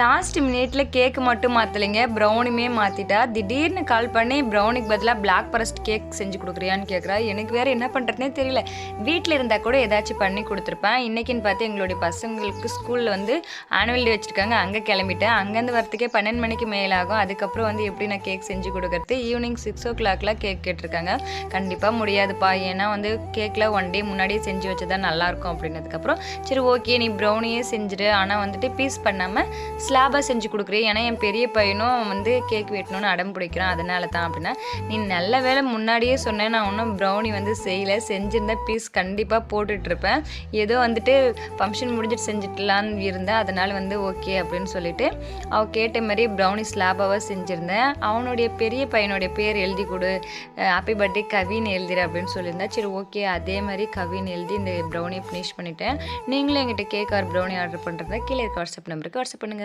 Last மினிட்ல cake மட்டும் மாற்றலைங்க ப்ரௌனியுமே மாற்றிட்டா திடீர்னு கால் பண்ணி ப்ரௌனிக்கு பதிலாக பிளாக் ஃபாரஸ்ட் கேக் செஞ்சு கொடுக்குறியான்னு கேட்குறா எனக்கு வேறு என்ன பண்ணுறதுனே தெரியல. வீட்டில் இருந்தால் கூட ஏதாச்சும் பண்ணி கொடுத்துருப்பேன். இன்றைக்கின்னு பார்த்து எங்களுடைய பசங்களுக்கு ஸ்கூலில் வந்து ஆனுவல் டே வச்சுருக்காங்க. அங்கே கிளம்பிட்டேன். அங்கேருந்து வரத்துக்கே பன்னெண்டு மணிக்கு மேலே ஆகும் அதுக்கப்புறம் வந்து எப்படி நான் கேக் செஞ்சு கொடுக்கறது? ஈவினிங் சிக்ஸ் ஓ கிளாக்லாம் கேக் கேட்டிருக்காங்க. கண்டிப்பாக முடியாதுப்பா. ஏன்னா வந்து கேக்கில் ஒன் டே முன்னாடியே செஞ்சு வச்சதா நல்லாயிருக்கும் அப்படின்னதுக்கப்புறம் சரி ஓகே நீ ப்ரௌனியே செஞ்சுடு ஆனால் வந்துட்டு பீஸ் பண்ணாமல் ஸ்லாபாக செஞ்சு கொடுக்குறேன் ஏன்னா என் பெரிய பையனும் வந்து கேக் வெட்டணும்னு அடம் பிடிக்கிறான். அதனால தான் அப்படின்னா நீ நல்ல வேலை முன்னாடியே சொன்னேன் நான் ஒன்றும் ப்ரௌனி வந்து செய்யலை. செஞ்சிருந்தா பீஸ் கண்டிப்பாக போட்டுட்ருப்பேன் ஏதோ வந்துட்டு ஃபங்க்ஷன் முடிஞ்சிட்டு செஞ்சுட்டலான்னு இருந்தேன். அதனால் வந்து ஓகே அப்படின்னு சொல்லிட்டு அவள் கேட்ட மாதிரி ப்ரௌனி ஸ்லாபாவாக செஞ்சுருந்தேன். அவனுடைய பெரிய பையனுடைய பேர் எழுதி கொடு. ஹாப்பி பர்த்டே கவின் எழுதிரு அப்படின்னு சொல்லியிருந்தா சரி ஓகே அதே மாதிரி கவின் எழுதி இந்த ப்ரௌனியை ஃபினிஷ் பண்ணிட்டேன். நீங்களும் எங்கிட்ட கேக் ஆர் ப்ரௌனி ஆர்டர் பண்ணுறதா கீழே இருக்க வாட்ஸ்அப் நம்பருக்கு வாட்ஸ்அப் பண்ணுங்கள்